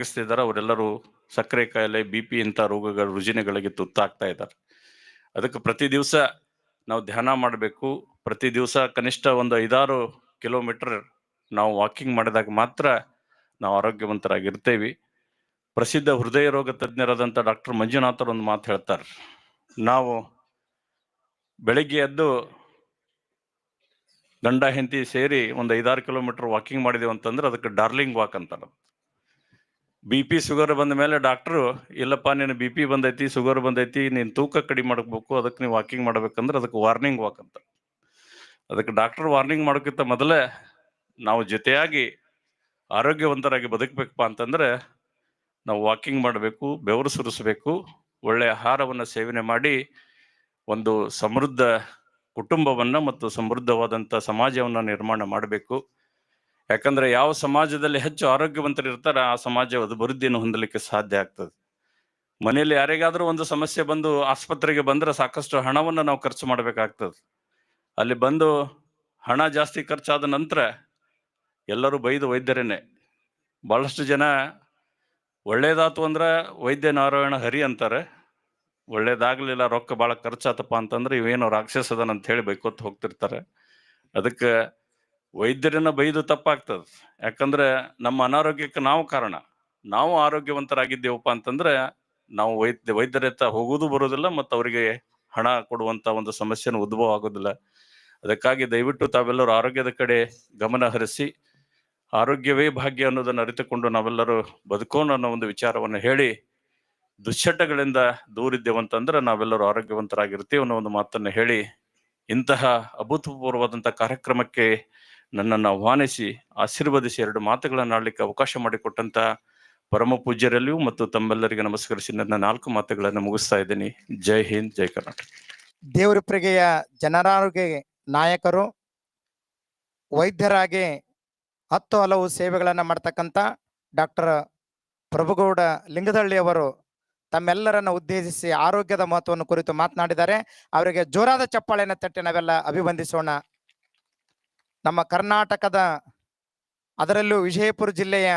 ಇದ್ದಾರೆ ಅವರೆಲ್ಲರೂ ಸಕ್ಕರೆ ಕಾಯಿಲೆ, ಬಿ ಪಿ ಇಂಥ ರೋಗಗಳ ರುಜಿನಗಳಿಗೆ ತುತ್ತಾಗ್ತಾ ಇದ್ದಾರೆ. ಅದಕ್ಕೆ ಪ್ರತಿ ದಿವಸ ನಾವು ಧ್ಯಾನ ಮಾಡಬೇಕು. ಪ್ರತಿ ದಿವಸ ಕನಿಷ್ಠ ಒಂದು ಐದಾರು ಕಿಲೋಮೀಟರ್ ನಾವು ವಾಕಿಂಗ್ ಮಾಡಿದಾಗ ಮಾತ್ರ ನಾವು ಆರೋಗ್ಯವಂತರಾಗಿರ್ತೇವೆ. ಪ್ರಸಿದ್ಧ ಹೃದಯ ರೋಗ ತಜ್ಞರಾದಂಥ ಡಾಕ್ಟರ್ ಮಂಜುನಾಥರು ಒಂದು ಮಾತು ಹೇಳ್ತಾರೆ. ನಾವು ಬೆಳಿಗ್ಗೆ ಎದ್ದು ಗಂಡ ಹೆಂಡತಿ ಸೇರಿ ಒಂದು ಐದಾರು ಕಿಲೋಮೀಟರ್ ವಾಕಿಂಗ್ ಮಾಡಿದೆವು ಅಂತಂದ್ರೆ ಅದಕ್ಕೆ ಡಾರ್ಲಿಂಗ್ ವಾಕ್ ಅಂತಾರೆ. ಬಿ ಪಿ ಶುಗರ್ ಬಂದ ಮೇಲೆ ಡಾಕ್ಟ್ರು, ಇಲ್ಲಪ್ಪ ನೀನು ಬಿ ಪಿ ಬಂದೈತಿ, ಶುಗರ್ ಬಂದೈತಿ, ನೀನು ತೂಕ ಕಡಿಮೆ ಮಾಡಬೇಕು, ಅದಕ್ಕೆ ನೀವು ವಾಕಿಂಗ್ ಮಾಡ್ಬೇಕಂದ್ರೆ ಅದಕ್ಕೆ ವಾರ್ನಿಂಗ್ ವಾಕ್ ಅಂತ. ಅದಕ್ಕೆ ಡಾಕ್ಟರ್ ವಾರ್ನಿಂಗ್ ಮಾಡೋಕ್ಕಿಂತ ಮೊದಲೇ ನಾವು ಜೊತೆಯಾಗಿ ಆರೋಗ್ಯವಂತರಾಗಿ ಬದುಕಬೇಕಪ್ಪ ಅಂತಂದ್ರೆ ನಾವು ವಾಕಿಂಗ್ ಮಾಡಬೇಕು, ಬೆವರು ಸುರಿಸಬೇಕು ಒಳ್ಳೆಯ ಆಹಾರವನ್ನು ಸೇವನೆ ಮಾಡಿ, ಒಂದು ಸಮೃದ್ಧ ಕುಟುಂಬವನ್ನು ಮತ್ತು ಸಮೃದ್ಧವಾದಂಥ ಸಮಾಜವನ್ನು ನಿರ್ಮಾಣ ಮಾಡಬೇಕು. ಯಾಕಂದ್ರೆ ಯಾವ ಸಮಾಜದಲ್ಲಿ ಹೆಚ್ಚು ಆರೋಗ್ಯವಂತರು ಇರ್ತಾರ ಆ ಸಮಾಜ ಅಭಿವೃದ್ಧಿಯನ್ನು ಹೊಂದಲಿಕ್ಕೆ ಸಾಧ್ಯ ಆಗ್ತದೆ. ಮನೆಯಲ್ಲಿ ಯಾರಿಗಾದ್ರೂ ಒಂದು ಸಮಸ್ಯೆ ಬಂದು ಆಸ್ಪತ್ರೆಗೆ ಬಂದ್ರೆ ಸಾಕಷ್ಟು ಹಣವನ್ನು ನಾವು ಖರ್ಚು ಮಾಡಬೇಕಾಗ್ತದೆ. ಅಲ್ಲಿ ಬಂದು ಹಣ ಜಾಸ್ತಿ ಖರ್ಚಾದ ನಂತರ ಎಲ್ಲರೂ ಬೈದು ವೈದ್ಯರೇನೆ. ಬಹಳಷ್ಟು ಜನ ಒಳ್ಳೇದಾತು ಅಂದ್ರೆ ವೈದ್ಯ ನಾರಾಯಣ ಹರಿ ಅಂತಾರೆ. ಒಳ್ಳೇದಾಗ್ಲಿಲ್ಲ ರೊಕ್ಕ ಭಾಳ ಖರ್ಚಾತಪ್ಪ ಅಂತಂದ್ರೆ ಇವೇನೋ ರಾಕ್ಷಸದನ ಅಂತ ಹೇಳಿ ಬೈಕೋತ ಹೋಗ್ತಿರ್ತಾರೆ. ಅದಕ್ಕೆ ವೈದ್ಯರನ್ನ ಬೈದು ತಪ್ಪಾಗ್ತದೆ. ಯಾಕಂದ್ರೆ ನಮ್ಮ ಅನಾರೋಗ್ಯಕ್ಕೆ ನಾವು ಕಾರಣ. ನಾವು ಆರೋಗ್ಯವಂತರಾಗಿದ್ದೇವಪ್ಪ ಅಂತಂದ್ರೆ ನಾವು ವೈದ್ಯ ವೈದ್ಯರತ್ತ ಹೋಗುವುದು ಬರುವುದಿಲ್ಲ ಮತ್ತು ಅವರಿಗೆ ಹಣ ಕೊಡುವಂತ ಒಂದು ಸಮಸ್ಯೆನ ಉದ್ಭವ ಆಗೋದಿಲ್ಲ. ಅದಕ್ಕಾಗಿ ದಯವಿಟ್ಟು ತಾವೆಲ್ಲರೂ ಆರೋಗ್ಯದ ಕಡೆ ಗಮನ ಹರಿಸಿ, ಆರೋಗ್ಯವೇ ಭಾಗ್ಯ ಅನ್ನೋದನ್ನು ಅರಿತುಕೊಂಡು ನಾವೆಲ್ಲರೂ ಬದುಕೋಣ ಅನ್ನೋ ಒಂದು ವಿಚಾರವನ್ನು ಹೇಳಿ, ದುಶ್ಚಟಗಳಿಂದ ದೂರಿದ್ದೇವಂತಂದ್ರೆ ನಾವೆಲ್ಲರೂ ಆರೋಗ್ಯವಂತರಾಗಿರ್ತೀವಿ ಅನ್ನೋ ಒಂದು ಮಾತನ್ನು ಹೇಳಿ, ಇಂತಹ ಅಭೂತಪೂರ್ವವಾದಂಥ ಕಾರ್ಯಕ್ರಮಕ್ಕೆ ನನ್ನನ್ನು ಆಹ್ವಾನಿಸಿ, ಆಶೀರ್ವದಿಸಿ ಎರಡು ಮಾತುಗಳನ್ನು ಆಡ್ಲಿಕ್ಕೆ ಅವಕಾಶ ಮಾಡಿಕೊಟ್ಟಂತ ಪರಮ ಪೂಜ್ಯರಲ್ಲಿಯೂ ಮತ್ತು ತಮ್ಮೆಲ್ಲರಿಗೆ ನಮಸ್ಕರಿಸಿ ನನ್ನ ನಾಲ್ಕು ಮಾತುಗಳನ್ನು ಮುಗಿಸ್ತಾ ಇದ್ದೀನಿ. ಜೈ ಹಿಂದ್, ಜೈ ಕರ್ನಾಟಕ. ದೇವರಪ್ರಿಗೆಯ ಜನರಾರೋಗ್ಯ ನಾಯಕರು, ವೈದ್ಯರಾಗಿ ಹತ್ತು ಹಲವು ಸೇವೆಗಳನ್ನು ಮಾಡ್ತಕ್ಕಂಥ ಡಾಕ್ಟರ್ ಪ್ರಭುಗೌಡ ಲಿಂಗದಳ್ಳಿ ಅವರು ತಮ್ಮೆಲ್ಲರನ್ನ ಉದ್ದೇಶಿಸಿ ಆರೋಗ್ಯದ ಮಹತ್ವವನ್ನು ಕುರಿತು ಮಾತನಾಡಿದ್ದಾರೆ. ಅವರಿಗೆ ಜೋರಾದ ಚಪ್ಪಾಳೆಯನ್ನು ತಟ್ಟಿ ನಾವೆಲ್ಲ ಅಭಿವಂದಿಸೋಣ ನಮ್ಮ ಕರ್ನಾಟಕದ ಅದರಲ್ಲೂ ವಿಜಯಪುರ ಜಿಲ್ಲೆಯ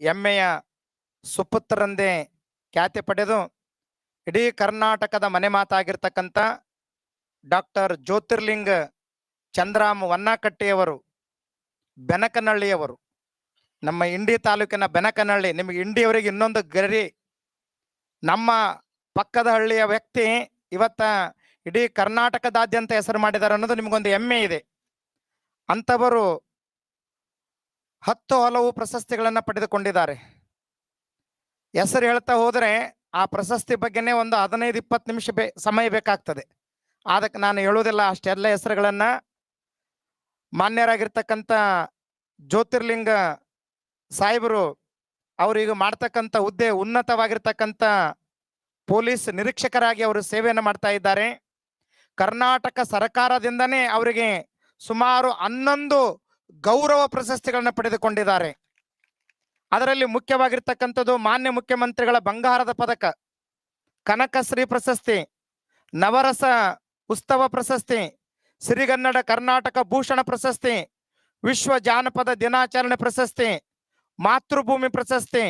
ಹೆಮ್ಮೆಯ ಸುಪುತ್ರರಂದೇ ಖ್ಯಾತಿ ಪಡೆದು ಇಡೀ ಕರ್ನಾಟಕದ ಮನೆ ಮಾತಾಗಿರ್ತಕ್ಕಂಥ ಡಾಕ್ಟರ್ ಜ್ಯೋತಿರ್ಲಿಂಗ ಚಂದ್ರಾಮ್ ವನ್ನಕಟ್ಟಿಯವರು ಬೆನಕನಹಳ್ಳಿಯವರು, ನಮ್ಮ ಇಂಡಿ ತಾಲೂಕಿನ ಬೆನಕನಹಳ್ಳಿ, ನಿಮಗೆ ಇಂಡಿಯವರಿಗೆ ಇನ್ನೊಂದು ಗರಿ. ನಮ್ಮ ಪಕ್ಕದ ಹಳ್ಳಿಯ ವ್ಯಕ್ತಿ ಇವತ್ತ ಇಡೀ ಕರ್ನಾಟಕದಾದ್ಯಂತ ಹೆಸರು ಮಾಡಿದ್ದಾರೆ ಅನ್ನೋದು ನಿಮಗೊಂದು ಹೆಮ್ಮೆ ಇದೆ. ಅಂಥವರು ಹತ್ತು ಹಲವು ಪ್ರಶಸ್ತಿಗಳನ್ನು ಪಡೆದುಕೊಂಡಿದ್ದಾರೆ. ಹೆಸರು ಹೇಳ್ತಾ ಹೋದರೆ ಆ ಪ್ರಶಸ್ತಿ ಬಗ್ಗೆನೇ ಒಂದು ಹದಿನೈದು, ಇಪ್ಪತ್ತು ನಿಮಿಷ ಬೇ, ಸಮಯ ಬೇಕಾಗ್ತದೆ. ಅದಕ್ಕೆ ನಾನು ಹೇಳುವುದಿಲ್ಲ ಅಷ್ಟೆಲ್ಲ ಹೆಸರುಗಳನ್ನು ಮಾನ್ಯರಾಗಿರ್ತಕ್ಕಂಥ ಜ್ಯೋತಿರ್ಲಿಂಗ ಸಾಹೇಬರು ಅವರೀಗ ಮಾಡ್ತಕ್ಕಂಥ ಹುದ್ದೆ ಉನ್ನತವಾಗಿರ್ತಕ್ಕಂಥ ಪೊಲೀಸ್ ನಿರೀಕ್ಷಕರಾಗಿ ಅವರು ಸೇವೆಯನ್ನು ಮಾಡ್ತಾ ಇದ್ದಾರೆ. ಕರ್ನಾಟಕ ಸರ್ಕಾರದಿಂದನೇ ಅವರಿಗೆ ಸುಮಾರು ಹನ್ನೊಂದು ಗೌರವ ಪ್ರಶಸ್ತಿಗಳನ್ನು ಪಡೆದುಕೊಂಡಿದ್ದಾರೆ. ಅದರಲ್ಲಿ ಮುಖ್ಯವಾಗಿರ್ತಕ್ಕಂಥದ್ದು ಮಾನ್ಯ ಮುಖ್ಯಮಂತ್ರಿಗಳ ಬಂಗಾರದ ಪದಕ, ಕನಕಶ್ರೀ ಪ್ರಶಸ್ತಿ, ನವರಸ ಉತ್ಸವ ಪ್ರಶಸ್ತಿ, ಸಿರಿಗನ್ನಡ ಕರ್ನಾಟಕ ಭೂಷಣ ಪ್ರಶಸ್ತಿ, ವಿಶ್ವ ಜಾನಪದ ದಿನಾಚರಣೆ ಪ್ರಶಸ್ತಿ, ಮಾತೃಭೂಮಿ ಪ್ರಶಸ್ತಿ,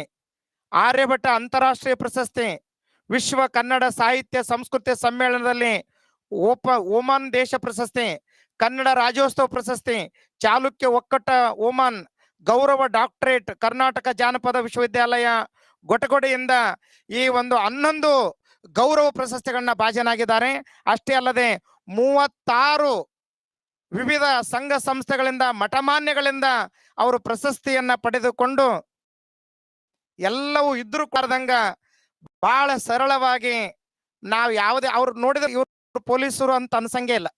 ಆರ್ಯಭಟ ಅಂತಾರಾಷ್ಟ್ರೀಯ ಪ್ರಶಸ್ತಿ, ವಿಶ್ವ ಕನ್ನಡ ಸಾಹಿತ್ಯ ಸಂಸ್ಕೃತಿ ಸಮ್ಮೇಳನದಲ್ಲಿ ಓಪ, ಓಮನ್ ದೇಶ ಪ್ರಶಸ್ತಿ ಕನ್ನಡ ರಾಜ್ಯೋತ್ಸವ ಪ್ರಶಸ್ತಿ, ಚಾಲುಕ್ಯ ಒಕ್ಕಟ ಓಮನ್ ಗೌರವ ಡಾಕ್ಟರೇಟ್, ಕರ್ನಾಟಕ ಜಾನಪದ ವಿಶ್ವವಿದ್ಯಾಲಯ, ಗೊಟಗೊಡೆಯಿಂದ ಈ ಒಂದು ಹನ್ನೊಂದು ಗೌರವ ಪ್ರಶಸ್ತಿಗಳನ್ನ ಭಾಜನಾಗಿದ್ದಾರೆ ಅಷ್ಟೇ ಅಲ್ಲದೆ ಮೂವತ್ತಾರು ವಿವಿಧ ಸಂಘ ಸಂಸ್ಥೆಗಳಿಂದ, ಮಠಮಾನ್ಯಗಳಿಂದ ಅವರು ಪ್ರಶಸ್ತಿಯನ್ನ ಪಡೆದುಕೊಂಡು ಎಲ್ಲವೂ ಇದ್ರೂ ಕರೆದಂಗ ಬಹಳ ಸರಳವಾಗಿ ನಾವು ಯಾವುದೇ ಅವ್ರು ನೋಡಿದ್ರೆ ಇವ್ರು ಪೊಲೀಸರು ಅಂತ ಅನ್ಸಂಗೆ ಇಲ್ಲ.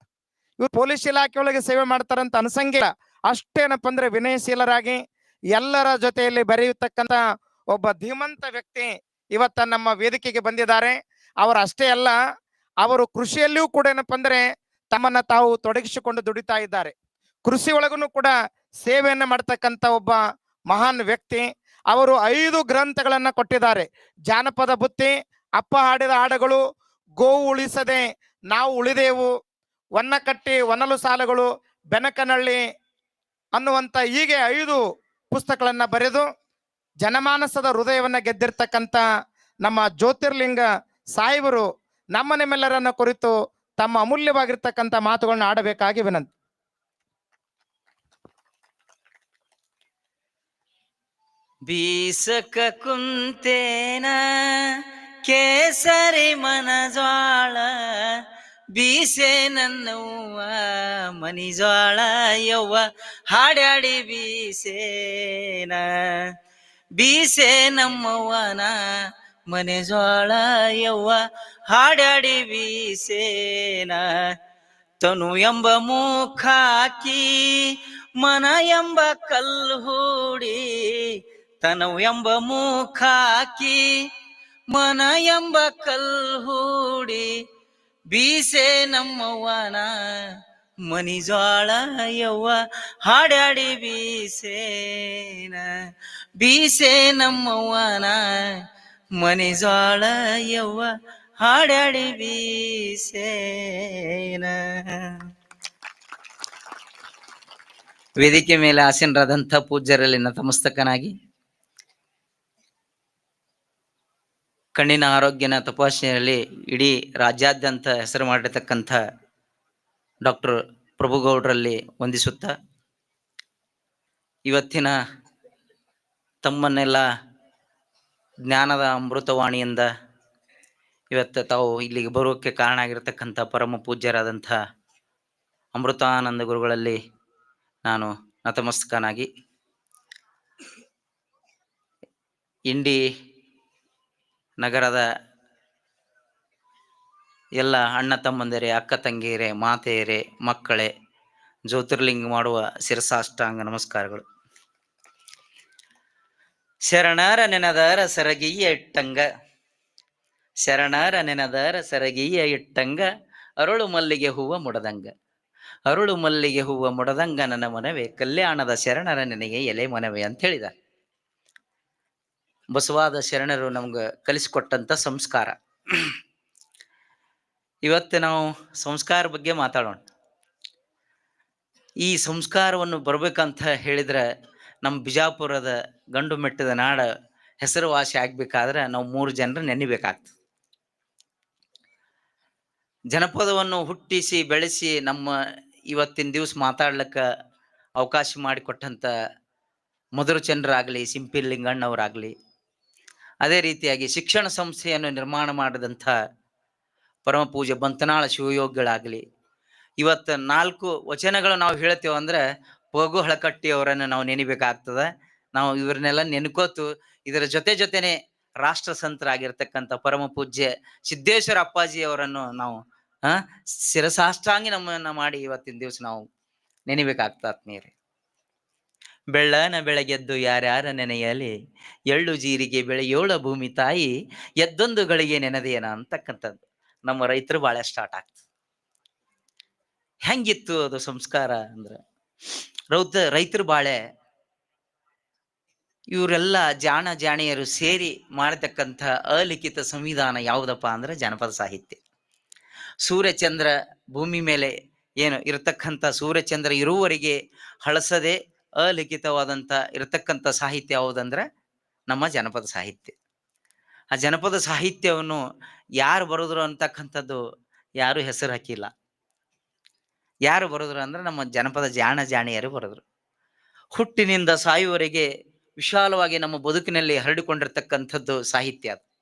ಇವ್ರು ಪೊಲೀಸ್ ಒಳಗೆ ಸೇವೆ ಮಾಡ್ತಾರಂತ ಅನ್ಸಂಗಿಲ್ಲ ಅಷ್ಟೇನಪ್ಪ ಅಂದ್ರೆ ವಿನಯಶೀಲರಾಗಿ ಎಲ್ಲರ ಜೊತೆಯಲ್ಲಿ ಬೆರೆಯತಕ್ಕಂತ ಒಬ್ಬ ಧೀಮಂತ ವ್ಯಕ್ತಿ ಇವತ್ತ ನಮ್ಮ ವೇದಿಕೆಗೆ ಬಂದಿದ್ದಾರೆ. ಅವರು ಅಷ್ಟೇ ಅಲ್ಲ, ಅವರು ಕೃಷಿಯಲ್ಲಿಯೂ ಕೂಡ ಏನಪ್ಪ ಅಂದ್ರೆ ತಮ್ಮನ್ನ ತಾವು ತೊಡಗಿಸಿಕೊಂಡು ದುಡಿತಾ ಇದ್ದಾರೆ. ಕೃಷಿ ಒಳಗೂ ಕೂಡ ಸೇವೆಯನ್ನು ಮಾಡ್ತಕ್ಕಂತ ಒಬ್ಬ ಮಹಾನ್ ವ್ಯಕ್ತಿ. ಅವರು ಐದು ಗ್ರಂಥಗಳನ್ನ ಕೊಟ್ಟಿದ್ದಾರೆ. ಜಾನಪದ ಬುತ್ತಿ, ಅಪ್ಪ ಹಾಡಿದ ಹಾಡುಗಳು ಗೋವು ಉಳಿಸದೆ ನಾವು ಉಳಿದೆವು ವನ್ನಕಟ್ಟಿ ವನಲು ಸಾಲುಗಳು ಬೆನಕನಳ್ಳಿ ಅನ್ನುವಂಥ ಹೀಗೆ ಐದು ಪುಸ್ತಕಗಳನ್ನು ಬರೆದು ಜನಮಾನಸದ ಹೃದಯವನ್ನು ಗೆದ್ದಿರ್ತಕ್ಕಂಥ ನಮ್ಮ ಜ್ಯೋತಿರ್ಲಿಂಗ ಸಾಹಿಬರು ನಮ್ಮ ನಿಮ್ಮೆಲ್ಲರನ್ನ ಕುರಿತು ತಮ್ಮ ಅಮೂಲ್ಯವಾಗಿರ್ತಕ್ಕಂಥ ಮಾತುಗಳನ್ನ ಆಡಬೇಕಾಗಿ ವಿನಂತಿ. ಬೀಸಕ ಕುಂತೇನ ಕೇಸರಿ ಮನಜ್ವಾಳ ಬೀಸೆ ನನ್ನವ್ವ ಮನಿಜಾಳ ಯವ್ವ ಹಾಡ್ಯಾಡಿ ಬೀಸೇನ. ಬೀಸೆ ನಮ್ಮವ್ವನ ಮನೆ ಜ್ವಾಳ ಯವ್ವ ಹಾಡ್ಯಾಡಿ ಬೀಸೇನ. ತನು ಎಂಬ ಮುಖಾಕಿ ಮನ ಎಂಬ ಕಲ್ಲು ಹೂಡಿ, ತನು ಎಂಬ ಮುಖಾಕಿ ಮನ ಎಂಬ ಕಲ್ಲು ಹೂಡಿ ಬೀಸೆ ನಮ್ಮವ್ವನ, ಮನಿ ಜ್ವಾಳ ಯವ್ವ ಹಾಡ್ಯಾಡಿ ಬೀಸೇನ. ಬೀಸೆ ನಮ್ಮವ್ವನ, ಮನಿ ಜ್ವಾಳ ಯವ್ವ ಹಾಡ್ಯಾಡಿ ಬೀಸೇನ. ವೇದಿಕೆ ಮೇಲೆ ಆಸೀನರಾದಂಥ ಪೂಜ್ಯರಲ್ಲಿ ನತಮಸ್ತಕನಾಗಿ ಕಣ್ಣಿನ ಆರೋಗ್ಯನ ತಪಾಸಣೆಯಲ್ಲಿ ಇಡೀ ರಾಜ್ಯಾದ್ಯಂತ ಹೆಸರು ಮಾಡಿರ್ತಕ್ಕಂಥ ಡಾಕ್ಟರ್ ಪ್ರಭುಗೌಡರಲ್ಲಿ ವಂದಿಸುತ್ತ, ಇವತ್ತಿನ ತಮ್ಮನ್ನೆಲ್ಲ ಜ್ಞಾನದ ಅಮೃತವಾಣಿಯಿಂದ ಇವತ್ತು ತಾವು ಇಲ್ಲಿಗೆ ಬರೋಕ್ಕೆ ಕಾರಣ ಆಗಿರತಕ್ಕಂಥ ಪರಮ ಪೂಜ್ಯರಾದಂಥ ಅಮೃತಾನಂದ ಗುರುಗಳಲ್ಲಿ ನಾನು ನತಮಸ್ತಕನಾಗಿ, ಇಂಡಿ ನಗರದ ಎಲ್ಲ ಅಣ್ಣ ತಮ್ಮಂದಿರೇ, ಅಕ್ಕ ತಂಗಿಯರೇ, ಮಾತೆಯರೇ, ಮಕ್ಕಳೇ, ಜ್ಯೋತಿರ್ಲಿಂಗ ಮಾಡುವ ಶಿರಸಾಷ್ಟಾಂಗ ನಮಸ್ಕಾರಗಳು. ಶರಣರ ನೆನದರ ಸರಗಿಯ ಇಟ್ಟಂಗ, ಶರಣರ ನೆನದರ ಸರಗಿಯ ಇಟ್ಟಂಗ, ಅರುಳು ಮಲ್ಲಿಗೆ ಹೂವ ಮುಡದಂಗ. ಅರುಳು ಮಲ್ಲಿಗೆ ಹೂವ ಮುಡದಂಗ, ನನ್ನ ಮನವೇ, ಕಲ್ಯಾಣದ ಶರಣರ ನೆನೆಗೆ ಎಲೆ ಮನವೇ, ಅಂತ ಹೇಳಿದ ಬಸವಾದ ಶರಣರು ನಮ್ಗೆ ಕಲಿಸಿಕೊಟ್ಟಂಥ ಸಂಸ್ಕಾರ. ಇವತ್ತು ನಾವು ಸಂಸ್ಕಾರ ಬಗ್ಗೆ ಮಾತಾಡೋಣ. ಈ ಸಂಸ್ಕಾರವನ್ನು ಬರ್ಬೇಕಂತ ಹೇಳಿದ್ರೆ ನಮ್ಮ ಬಿಜಾಪುರದ ಗಂಡು ಮೆಟ್ಟದ ನಾಡ ಹೆಸರುವಾಸಿ ಆಗ್ಬೇಕಾದ್ರೆ ನಾವು ಮೂರು ಜನರು ನೆನಿಬೇಕಾಗ್ತದೆ. ಜನಪದವನ್ನು ಹುಟ್ಟಿಸಿ, ಬೆಳೆಸಿ ನಮ್ಮ ಇವತ್ತಿನ ದಿವಸ ಮಾತಾಡ್ಲಿಕ್ಕೆ ಅವಕಾಶ ಮಾಡಿಕೊಟ್ಟಂತ ಮಧುರಚಂದ್ರಾಗಲಿ ಸಿಂಪಿ ಲಿಂಗಣ್ಣವರಾಗಲಿ ಅದೇ ರೀತಿಯಾಗಿ ಶಿಕ್ಷಣ ಸಂಸ್ಥೆಯನ್ನು ನಿರ್ಮಾಣ ಮಾಡಿದಂಥ ಪರಮ ಪೂಜೆ ಬಂತನಾಳ ಶಿವಯೋಗಿಗಳಾಗಲಿ, ಇವತ್ತು ನಾಲ್ಕು ವಚನಗಳು ನಾವು ಹೇಳ್ತೇವೆ ಅಂದ್ರೆ ಪಗು ಹಳಕಟ್ಟಿ ಅವರನ್ನು ನಾವು ನೆನಿಬೇಕಾಗ್ತದೆ. ನಾವು ಇವ್ರನ್ನೆಲ್ಲ ನೆನ್ಕೋತು ಇದರ ಜೊತೆ ಜೊತೆನೆ ರಾಷ್ಟ್ರ ಸಂತರಾಗಿರ್ತಕ್ಕಂಥ ಪರಮ ಪೂಜ್ಯ ಸಿದ್ದೇಶ್ವರ ಅಪ್ಪಾಜಿ ಅವರನ್ನು ನಾವು, ಆ, ಶಿರಸಾಷ್ಟಾಂಗಿ ನಮ್ಮನ್ನ ಮಾಡಿ ಇವತ್ತಿನ ದಿವಸ ನಾವು ನೆನಿಬೇಕಾಗ್ತದ ಆತ್ಮೀಯರೇ ಬೆಳ್ಳನ ಬೆಳಗೆದ್ದು ಯಾರ್ಯಾರ ನೆನೆಯಲಿ? ಎಳ್ಳು ಜೀರಿಗೆ ಬೆಳೆಯೋಳ ಭೂಮಿ ತಾಯಿ, ಎದ್ದೊಂದು ಗಳಿಗೆ ನೆನದೇನ ಅಂತಕ್ಕಂಥದ್ದು. ನಮ್ಮ ರೈತರು ಬಹಳ ಸ್ಟಾರ್ಟ್ ಆಗ್ತದೆ. ಹೆಂಗಿತ್ತು ಅದು ಸಂಸ್ಕಾರ ಅಂದ್ರೆ? ರೌದ್ರ ರೈತರು ಬಾಳೆ ಇವರೆಲ್ಲ ಜಾಣ ಜಾಣಿಯರು ಸೇರಿ ಮಾಡತಕ್ಕಂಥ ಅಲಿಖಿತ ಸಂವಿಧಾನ ಯಾವುದಪ್ಪ ಅಂದ್ರೆ ಜನಪದ ಸಾಹಿತ್ಯ. ಸೂರ್ಯಚಂದ್ರ ಭೂಮಿ ಮೇಲೆ ಏನು ಇರತಕ್ಕಂಥ ಸೂರ್ಯಚಂದ್ರ ಇರುವವರೆಗೆ ಹಳಸದೆ ಅಲಿಖಿತವಾದಂಥ ಇರತಕ್ಕಂಥ ಸಾಹಿತ್ಯ ಯಾವುದಂದ್ರೆ ನಮ್ಮ ಜನಪದ ಸಾಹಿತ್ಯ. ಆ ಜನಪದ ಸಾಹಿತ್ಯವನ್ನು ಯಾರು ಬರೆದ್ರು ಅಂತಕ್ಕಂಥದ್ದು ಯಾರು ಹೆಸರು ಹಾಕಿಲ್ಲ. ಯಾರು ಬರೆದ್ರು ಅಂದ್ರೆ ನಮ್ಮ ಜನಪದ ಜಾಣ ಜಾಣಿಯರು ಬರೆದ್ರು. ಹುಟ್ಟಿನಿಂದ ಸಾಯುವವರೆಗೆ ವಿಶಾಲವಾಗಿ ನಮ್ಮ ಬದುಕಿನಲ್ಲಿ ಹರಡಿಕೊಂಡಿರ್ತಕ್ಕಂಥದ್ದು ಸಾಹಿತ್ಯ ಅದು.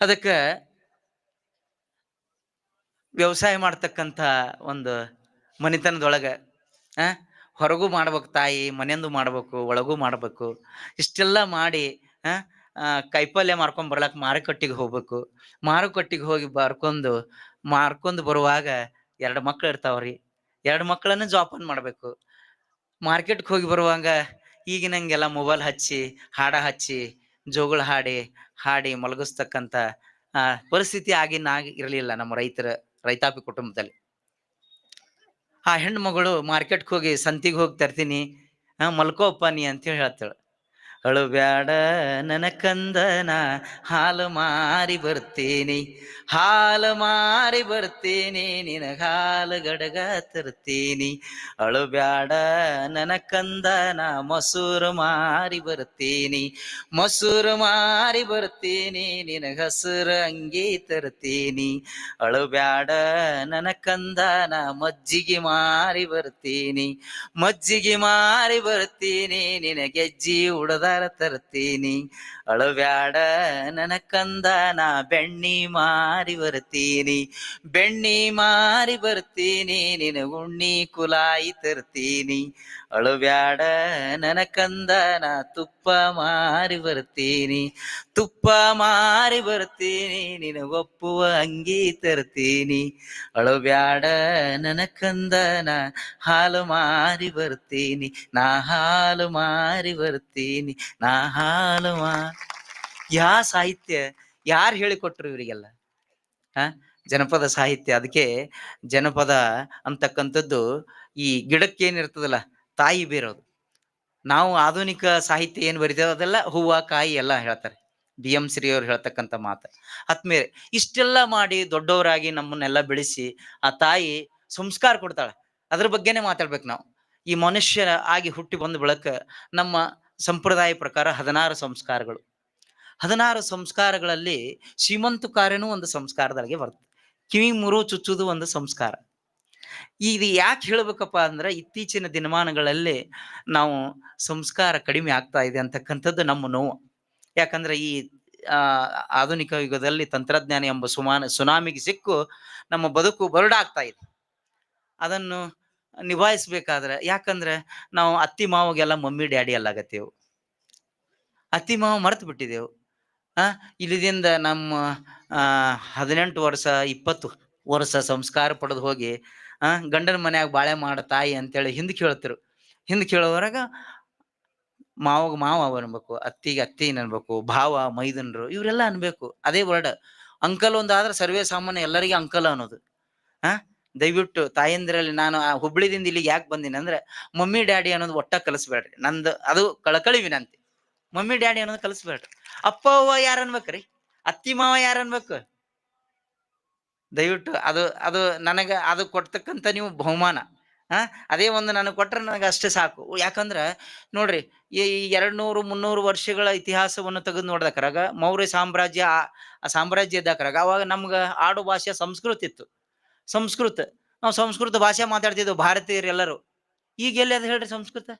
ಅದಕ್ಕೆ ವ್ಯವಸಾಯ ಮಾಡ್ತಕ್ಕಂಥ ಒಂದು ಮನೆತನದೊಳಗೆ, ಆ? ಹೊರಗೂ ಮಾಡ್ಬೇಕು ತಾಯಿ, ಮನೆಯಂದು ಮಾಡ್ಬೇಕು, ಒಳಗೂ ಮಾಡ್ಬೇಕು. ಇಷ್ಟೆಲ್ಲ ಮಾಡಿ ಕೈಪಲ್ಯ ಮಾರ್ಕೊಂಡ್ ಬರ್ಲಕ್ ಮಾರುಕಟ್ಟೆಗೆ ಹೋಗ್ಬೇಕು. ಮಾರುಕಟ್ಟೆಗೆ ಹೋಗಿ ಬರ್ಕೊಂಡು, ಮಾರ್ಕೊಂಡು ಬರುವಾಗ ಎರಡು ಮಕ್ಳು ಇರ್ತಾವ್ರಿ ಎರಡು ಮಕ್ಕಳನ್ನು ಜೋಪಾನ ಮಾಡ್ಬೇಕು. ಮಾರ್ಕೆಟ್ಗೆ ಹೋಗಿ ಬರುವಾಗ ಈಗಿನಂಗೆಲ್ಲ ಮೊಬೈಲ್ ಹಚ್ಚಿ, ಹಾಡ ಹಚ್ಚಿ, ಜೋಗುಳ ಹಾಡಿ ಹಾಡಿ ಮಲಗಿಸ್ತಕ್ಕಂಥ ಪರಿಸ್ಥಿತಿ ಆಗಿನ ಆಗಿ ಇರಲಿಲ್ಲ ನಮ್ಮ ರೈತರ, ರೈತಾಪಿ ಕುಟುಂಬದಲ್ಲಿ. ಆ ಹೆಣ್ಮಗಳು ಮಾರ್ಕೆಟ್ಗೆ ಹೋಗಿ ಸಂತಿಗೆ ಹೋಗಿ ತರ್ತೀನಿ ಮಲ್ಕೋಪ್ಪ ನೀ ಅಂತೇಳಿ ಹೇಳ್ತಾಳೆ. ಅಳುಬ್ಯಾಡ ನನ ಕಂದನ, ಹಾಲು ಮಾರಿ ಬರ್ತೀನಿ, ಹಾಲು ಮಾರಿ ಬರ್ತೀನಿ ನಿನಗ ಹಾಲು ಗಡಗ ತರ್ತೀನಿ. ಅಳುಬ್ಯಾಡ ನನ ಕಂದನ, ಮೊಸರು ಮಾರಿ ಬರ್ತೀನಿ, ಮೊಸರು ಮಾರಿ ಬರ್ತೀನಿ ನಿನಗ ಹಸುರು ಅಂಗಿ ತರ್ತೀನಿ. ಅಳುಬ್ಯಾಡ ನನ ಕಂದನ, ಮಜ್ಜಿಗೆ ಮಾರಿ ಬರ್ತೀನಿ, ಮಜ್ಜಿಗೆ ಮಾರಿ ಬರ್ತೀನಿ ನಿನ ಗೆಜ್ಜಿ ಉಡದಾರ ತರ್ತೀನಿ ಅಳಬ್ಯಾಡ ನನ ಕಂದ ನಾ ಬೆಣ್ಣಿ ಮಾರಿ ಬರ್ತೀನಿ. ಬೆಣ್ಣಿ ಮಾರಿ ಬರ್ತೀನಿ ನಿನ ಉಣ್ಣಿ ಕುಲಾಯಿ ತರ್ತೀನಿ. ಅಳಬ್ಯಾಡ ನನ ಕಂದ ನಾ ತುಪ್ಪ ಮಾರಿ ಬರ್ತೀನಿ. ತುಪ್ಪ ಮಾರಿ ಬರ್ತೀನಿ ನಿನ ಒಪ್ಪುವ ಅಂಗಿ ತರ್ತೀನಿ. ಅಳಬ್ಯಾಡ ಕಂದ ನಾ ಹಾಲು ಮಾರಿ ಬರ್ತೀನಿ. ನಾ ಹಾಲು ಮಾರಿ ಬರ್ತೀನಿ, ನಾ ಹಾಲು ಮಾ ಯಾ ಸಾಹಿತ್ಯ ಯಾರು ಹೇಳಿಕೊಟ್ರು ಇವರಿಗೆಲ್ಲ? ಹ, ಜನಪದ ಸಾಹಿತ್ಯ ಅದಕ್ಕೆ ಜನಪದ ಅಂತಕ್ಕಂಥದ್ದು ಈ ಗಿಡಕ್ಕೆ ಏನಿರ್ತದಲ್ಲ ತಾಯಿ ಬೇರೋದು. ನಾವು ಆಧುನಿಕ ಸಾಹಿತ್ಯ ಏನು ಬರಿತೇವೆ ಅದೆಲ್ಲ ಹೂವ, ಕಾಯಿ ಎಲ್ಲ ಹೇಳ್ತಾರೆ. ಬಿ ಎಂ ಶ್ರೀ ಅವ್ರು ಹೇಳ್ತಕ್ಕಂಥ ಮಾತು. ಹತ್ಮೇರೆ ಇಷ್ಟೆಲ್ಲ ಮಾಡಿ ದೊಡ್ಡವರಾಗಿ ನಮ್ಮನ್ನೆಲ್ಲ ಬೆಳೆಸಿ ಆ ತಾಯಿ ಸಂಸ್ಕಾರ ಕೊಡ್ತಾಳೆ. ಅದ್ರ ಬಗ್ಗೆನೇ ಮಾತಾಡ್ಬೇಕು ನಾವು. ಈ ಮನುಷ್ಯ ಆಗಿ ಹುಟ್ಟಿ ಬಂದ ಬಳಕ ನಮ್ಮ ಸಂಪ್ರದಾಯ ಪ್ರಕಾರ ಹದಿನಾರು ಸಂಸ್ಕಾರಗಳು. ಹದಿನಾರು ಸಂಸ್ಕಾರಗಳಲ್ಲಿ ಶ್ರೀಮಂತ ಕಾರ್ಯನೂ ಒಂದು ಸಂಸ್ಕಾರದೊಳಗೆ ಬರ್ತದೆ. ಕಿವಿ ಮುರು ಚುಚ್ಚುವುದು ಒಂದು ಸಂಸ್ಕಾರ. ಇದು ಯಾಕೆ ಹೇಳ್ಬೇಕಪ್ಪ ಅಂದ್ರೆ ಇತ್ತೀಚಿನ ದಿನಮಾನಗಳಲ್ಲಿ ನಾವು ಸಂಸ್ಕಾರ ಕಡಿಮೆ ಆಗ್ತಾ ಇದೆ ಅಂತಕ್ಕಂಥದ್ದು ನಮ್ಮ ನೋವು. ಯಾಕಂದ್ರೆ ಈ ಆಧುನಿಕ ಯುಗದಲ್ಲಿ ತಂತ್ರಜ್ಞಾನ ಎಂಬ ಸುಮಾನ, ಸುನಾಮಿಗೆ ಸಿಕ್ಕು ನಮ್ಮ ಬದುಕು ಬರಡಾಗ್ತಾ ಇದೆ. ಅದನ್ನು ನಿಭಾಯಿಸ್ಬೇಕಾದ್ರೆ ಯಾಕಂದ್ರೆ ನಾವು ಅತ್ತಿ ಮಾವಗೆಲ್ಲ ಮಮ್ಮಿ, ಡ್ಯಾಡಿ ಅಲ್ಲಾಗತ್ತೇವು ಅತ್ತಿ ಮಾವ ಮರೆತು ಬಿಟ್ಟಿದೆವು ಆ ಇಲ್ಲಿದಿಂದ ನಮ್ಮ, ಆ, ಹದಿನೆಂಟು ವರ್ಷ, ಇಪ್ಪತ್ತು ವರ್ಷ ಸಂಸ್ಕಾರ ಪಡೆದು ಹೋಗಿ ಗಂಡನ ಮನ್ಯಾಗ ಬಾಳೆ ಮಾಡ ತಾಯಿ ಅಂತೇಳಿ ಹಿಂದ್ ಕೇಳ್ತಿರು. ಹಿಂದ್ ಕೇಳೋವರಾಗ ಮಾವಗ ಮಾವ ಅನ್ಬೇಕು ಅತ್ತಿಗೆ ಅತ್ತಿ ಅನ್ಬೇಕು ಭಾವ, ಮೈದನರು, ಇವರೆಲ್ಲ ಅನ್ಬೇಕು. ಅದೇ ವರ್ಡ್. ಅಂಕಲ್ ಒಂದಾದ್ರೆ ಸರ್ವೇ ಸಾಮಾನ್ಯ ಎಲ್ಲರಿಗೆ ಅಂಕಲ್ ಅನ್ನೋದು. ಆ, ದಯವಿಟ್ಟು ತಾಯಂದಿರಲ್ಲಿ ನಾನು ಆ ಹುಬ್ಳಿದಿಂದ ಇಲ್ಲಿಗೆ ಯಾಕೆ ಬಂದಿನಿ ಅಂದ್ರೆ, ಮಮ್ಮಿ, ಡ್ಯಾಡಿ ಅನ್ನೋದು ಒಟ್ಟ ಕಲಿಸ್ಬೇಡ್ರಿ. ನಂದು ಅದು ಕಳಕಳಿ ವಿನಂತಿ. ಮಮ್ಮಿ, ಡ್ಯಾಡಿ ಅನ್ನೋದು ಕಲಿಸ್ಬೇಡ್ರಿ ಅಪ್ಪ, ಅವ್ವ ಯಾರು ಅನ್ಬೇಕ್ರಿ? ಅತ್ತಿ, ಮಾವ ಯಾರು ಅನ್ಬೇಕು? ದಯವಿಟ್ಟು ಅದು ಅದು ನನಗೆ, ಅದು ಕೊಡ್ತಕ್ಕಂಥ ನೀವು ಬಹುಮಾನ. ಹಾಂ, ಅದೇ ಒಂದು ನನಗೆ ಕೊಟ್ಟರೆ ನನಗೆ ಅಷ್ಟೇ ಸಾಕು. ಯಾಕಂದ್ರೆ, ನೋಡ್ರಿ, ಈ ಎರಡ್ ನೂರು ಮುನ್ನೂರು ವರ್ಷಗಳ ಇತಿಹಾಸವನ್ನು ತೆಗೆದು ನೋಡ್ದಕ್ರಾಗ, ಮೌರ್ಯ ಸಾಮ್ರಾಜ್ಯ ಆ ಸಾಮ್ರಾಜ್ಯ ಇದ್ದಕ್ರಾಗ, ಅವಾಗ ನಮ್ಗೆ ಆಡು ಭಾಷೆ ಸಂಸ್ಕೃತ ಇತ್ತು. ಸಂಸ್ಕೃತ. ನಾವು ಸಂಸ್ಕೃತ ಭಾಷೆ ಮಾತಾಡ್ತಿದ್ವು, ಭಾರತೀಯರೆಲ್ಲರೂ. ಈಗ ಎಲ್ಲಿ ಅದು ಹೇಳ್ರಿ ಸಂಸ್ಕೃತ?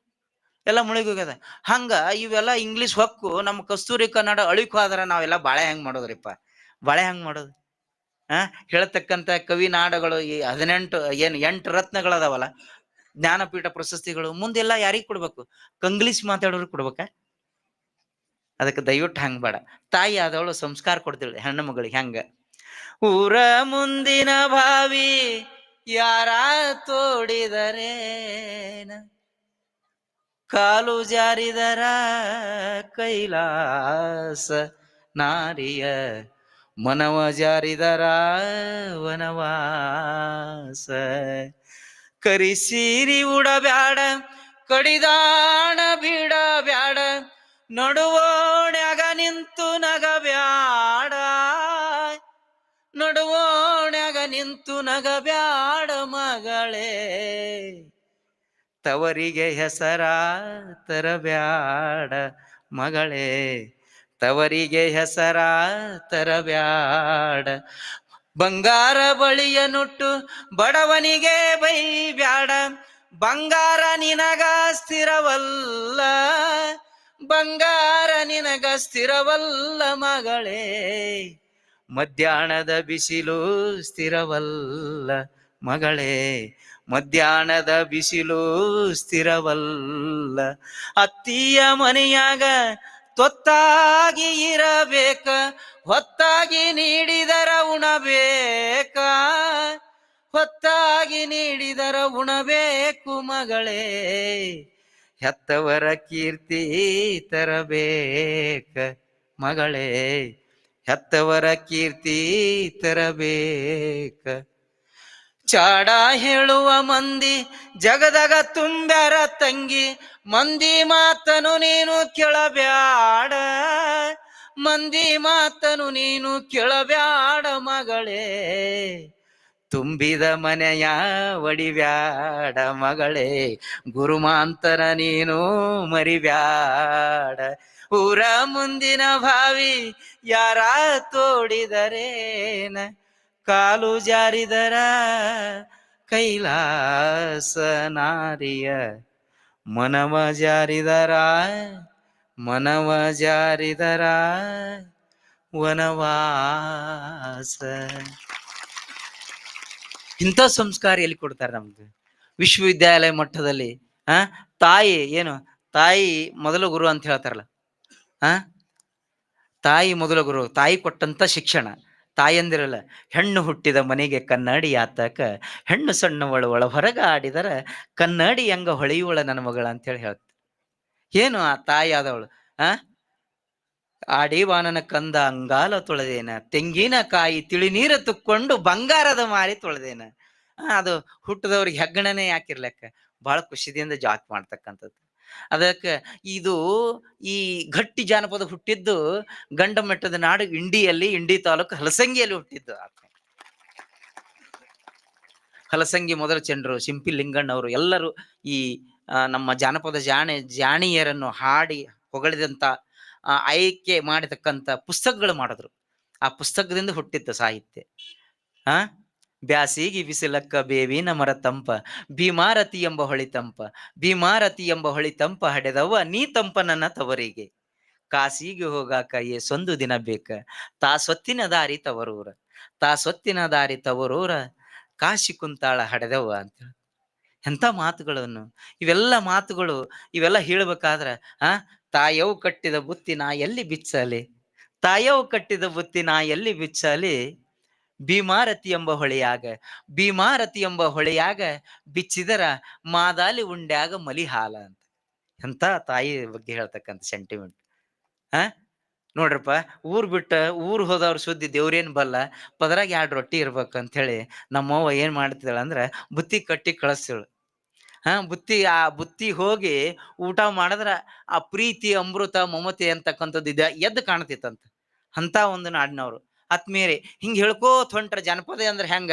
ಎಲ್ಲ ಮುಳುಗೋಗ್ಯದ ಹಂಗ ಇವೆಲ್ಲ ಇಂಗ್ಲಿಷ್ ಹೊಕ್ಕು ನಮ್ಮ ಕಸ್ತೂರಿ ಕನ್ನಡ ಅಳಿಕು ಆದ್ರೆ ನಾವೆಲ್ಲ ಬಾಳೆ ಹೆಂಗ್ ಮಾಡೋದ್ರಿಪ್ಪ. ಬಾಳೆ ಹೆಂಗ್ ಮಾಡೋದು. ಆ? ಹೇಳ್ತಕ್ಕಂತ ಕವಿ ನಾಡಗಳು ಈ ಹದಿನೆಂಟು, ಏನ್ ಎಂಟು ರತ್ನಗಳದಾವಲ್ಲ, ಜ್ಞಾನಪೀಠ ಪ್ರಶಸ್ತಿಗಳು ಮುಂದೆಲ್ಲ ಯಾರಿಗ್ ಕೊಡ್ಬೇಕು? ಕಂಗ್ಲೀಷ್ ಮಾತಾಡೋರು ಕೊಡ್ಬೇಕ? ಅದಕ್ಕೆ ದಯವಿಟ್ಟು ಹಂಗ್ ಬೇಡ. ತಾಯಿ ಆದವಳು ಸಂಸ್ಕಾರ ಕೊಡ್ತೀವಿ ಹೆಣ್ಣು ಮಗಳಿಗೆ ಹೆಂಗ. ಊರ ಮುಂದಿನ ಭಾವಿ ಯಾರ ತೋಡಿದರೇನ ಕಾಲು ಜಾರಿದರ ಕೈಲಾಸ ನಾರಿಯ ಮನವ ಜಾರಿದರ ವನವಾಸ. ಕರಿಸೀರಿ ಉಡಬ್ಯಾಡ, ಕಡಿದಾಣ ಬಿಡ ಬ್ಯಾಡ ನಡುವೋಣ್ಯಾಗ ನಿಂತು ನಗಬ್ಯಾಡ. ನಡುವೋಣ್ಯಾಗ ನಿಂತು ನಗಬ್ಯಾಡ ಮಗಳೇ. ತವರಿಗೆ ಹೆಸರ ತರಬ್ಯಾಡ ಮಗಳೇ. ತವರಿಗೆ ಹೆಸರ ತರಬ್ಯಾಡ. ಬಂಗಾರ ಬಳಿಯ ನುಟ್ಟು ಬಡವನಿಗೆ ಬೈಬ್ಯಾಡ. ಬಂಗಾರ ನಿನಗ ಸ್ಥಿರವಲ್ಲ. ಬಂಗಾರ ನಿನಗ ಸ್ಥಿರವಲ್ಲ ಮಗಳೇ. ಮಧ್ಯಾಹ್ನದ ಬಿಸಿಲು ಸ್ಥಿರವಲ್ಲ ಮಗಳೇ. ಮಧ್ಯಾಹ್ನದ ಬಿಸಿಲು ಸ್ಥಿರವಲ್ಲ. ಅತ್ತಿಯ ಮನೆಯಾಗ ತೊತ್ತಾಗಿ ಇರಬೇಕ, ಹೊತ್ತಾಗಿ ನೀಡಿದರ ಉಣಬೇಕ. ಹೊತ್ತಾಗಿ ನೀಡಿದರ ಉಣಬೇಕು ಮಗಳೇ, ಹೆತ್ತವರ ಕೀರ್ತಿ ತರಬೇಕ ಮಗಳೇ, ಹೆತ್ತವರ ಕೀರ್ತಿ ತರಬೇಕ. ಚಾಡ ಹೇಳುವ ಮಂದಿ, ಜಗದಗ ತುಂಬ್ಯಾರ ತಂಗಿ, ಮಂದಿ ಮಾತನು ನೀನು ಕೇಳಬ್ಯಾಡ. ಮಂದಿ ಮಾತನು ನೀನು ಕೇಳಬ್ಯಾಡ ಮಗಳೇ. ತುಂಬಿದ ಮನೆಯ ಒಡಿಬ್ಯಾಡ ಮಗಳೇ. ಗುರುಮಾಂತರ ನೀನು ಮರಿಬ್ಯಾಡ. ಊರ ಮುಂದಿನ ಭಾವಿ ಯಾರ ತೋಡಿದರೇನ? ಕಾಲು ಜಾರಿದರ ಕೈಲಾಸ ನಾರಿಯ ಮನವ ಜಾರಿದರ ಮನವ ಜಾರಿದರ, ವನವಾಸ. ಇಂಥ ಸಂಸ್ಕಾರ ಎಲ್ಲಿ ಕೊಡ್ತಾರೆ ನಮ್ಗೆ. ವಿಶ್ವವಿದ್ಯಾಲಯ ಮಟ್ಟದಲ್ಲಿ, ಆ, ತಾಯಿ, ಏನು, ತಾಯಿ ಮೊದಲ ಗುರು ಅಂತ ಹೇಳ್ತಾರಲ್ಲ, ಆ, ತಾಯಿ ಮೊದಲ ಗುರು, ತಾಯಿ ಕೊಟ್ಟಂತ ಶಿಕ್ಷಣ. ತಾಯಂದಿರಲ್ಲ, ಹೆಣ್ಣು ಹುಟ್ಟಿದ ಮನೆಗೆ ಕನ್ನಡಿ ಆತಕ, ಹೆಣ್ಣು ಸಣ್ಣವಳು ಒಳ ಹೊರಗ ಆಡಿದರ ಕನ್ನಡಿ ಹೆಂಗ ಹೊಳೆಯುವಳ ನನ್ನ ಮಗಳ ಅಂತ ಹೇಳಿ ಹೇಳ್ತ. ಏನು ಆ ತಾಯಿ ಆದವಳು? ಆ? ಆಡಿವಾನನ ಕಂದ ಅಂಗಾಲ ತೊಳೆದೇನ ತೆಂಗಿನಕಾಯಿ ತಿಳಿ ನೀರ ತುಕ್ಕೊಂಡು ಬಂಗಾರದ ಮಾರಿ ತೊಳೆದೇನ. ಅದು ಹುಟ್ಟದವ್ರಿಗೆ ಹೆಗ್ಗಣನೆ ಯಾಕಿರ್ಲಕ್ಕ ಬಹಳ ಖುಷಿದಿಂದ ಜಾಕ್ ಮಾಡ್ತಕ್ಕಂಥದ್ದು. ಅದಕ್ಕೆ ಇದು ಈ ಗಟ್ಟಿ ಜಾನಪದ ಹುಟ್ಟಿದ್ದು ಗಂಡಮಟ್ಟದ ನಾಡು ಇಂಡಿಯಲ್ಲಿ, ಇಂಡಿ ತಾಲೂಕು ಹಲಸಂಗಿಯಲ್ಲಿ ಹುಟ್ಟಿದ್ದು ಹಲಸಂಗಿ ಮೊದಲ ಚಂಡ್ರು ಸಿಂಪಿ ಲಿಂಗಣ್ಣವರು ಎಲ್ಲರೂ ಈ ನಮ್ಮ ಜಾನಪದ ಜಾಣೆ, ಜಾಣಿಯರನ್ನು ಹಾಡಿ ಹೊಗಳಿದಂತ ಆಯ್ಕೆ ಮಾಡತಕ್ಕಂತ ಪುಸ್ತಕಗಳು ಮಾಡಿದ್ರು. ಆ ಪುಸ್ತಕದಿಂದ ಹುಟ್ಟಿದ್ದ ಸಾಹಿತ್ಯ. ಆ? ಬ್ಯಾಸಿಗಿ ಬಿಸಿಲಕ್ಕ ಬೇವಿನ ಮರ ತಂಪ, ಭೀಮಾರತಿ ಎಂಬ ಹೊಳಿ ತಂಪ, ಭೀಮಾರತಿ ಎಂಬ ಹೊಳಿ ತಂಪ ಹಡೆದವ್ವ ನೀ ತಂಪನನ್ನ ತವರಿಗೆ ಕಾಸಿಗೆ ಹೋಗಾಕ ಏ ಸೊಂದು ದಿನ ಬೇಕ, ತಾ ಸೊತ್ತಿನ ದಾರಿ ತವರೂರ, ತಾ ಸೊತ್ತಿನ ದಾರಿ ತವರೂರ ಕಾಶಿ ಕುಂತಾಳ ಹಡೆದವ್ವ ಅಂತ. ಎಂಥ ಮಾತುಗಳನ್ನು, ಇವೆಲ್ಲ ಮಾತುಗಳು, ಇವೆಲ್ಲ ಹೇಳ್ಬೇಕಾದ್ರ, ಆ ತಾಯವು ಕಟ್ಟಿದ ಬುತ್ತಿ ನಾ ಎಲ್ಲಿ ಬಿಚ್ಚಲಿ ತಾಯವು ಕಟ್ಟಿದ ಬುತ್ತಿ ನಾ ಎಲ್ಲಿ ಬಿಚ್ಚಲಿ ಭೀಮಾರತಿ ಎಂಬ ಹೊಳೆಯಾಗ, ಭೀಮಾರತಿ ಎಂಬ ಹೊಳೆಯಾಗ ಬಿಚ್ಚಿದರ ಮಾದಾಲಿ ಉಂಡ್ಯಾಗ ಮಲಿ ಹಾಲ ಅಂತ. ಎಂತ ತಾಯಿ ಬಗ್ಗೆ ಹೇಳ್ತಕ್ಕಂಥ ಸೆಂಟಿಮೆಂಟ್ ಆ? ನೋಡ್ರಪ್ಪ, ಊರ್ ಬಿಟ್ಟ ಊರ್ ಹೋದವ್ರ ಸುದ್ದಿ ದೇವ್ರೇನ್ ಬಲ್ಲ, ಪದರಾಗ ಎರಡು ರೊಟ್ಟಿ ಇರ್ಬೇಕು ಅಂತ ಹೇಳಿ ನಮ್ಮವ್ವ ಏನ್ ಮಾಡ್ತಿದ್ದಾಳ ಅಂದ್ರ ಬುತ್ತಿ ಕಟ್ಟಿ ಕಳಿಸ್ತಾಳು ಹಾ ಬುತ್ತಿ, ಆ ಬುತ್ತಿ ಹೋಗಿ ಊಟ ಮಾಡಿದ್ರ ಆ ಪ್ರೀತಿ ಅಮೃತ, ಮಮತೆ ಅಂತಕ್ಕಂಥದ್ದು ಇದ ಎದ್ದು ಕಾಣ್ತಿತ್ತಂತ. ಅಂತ ಒಂದು ನಾಡಿನವ್ರು. ಆತ್ಮೀಯರೇ, ಹಿಂಗೆ ಹೇಳ್ಕೋತ ಹೊಂಟ್ರ ಜನಪದ ಅಂದ್ರೆ ಹೆಂಗ?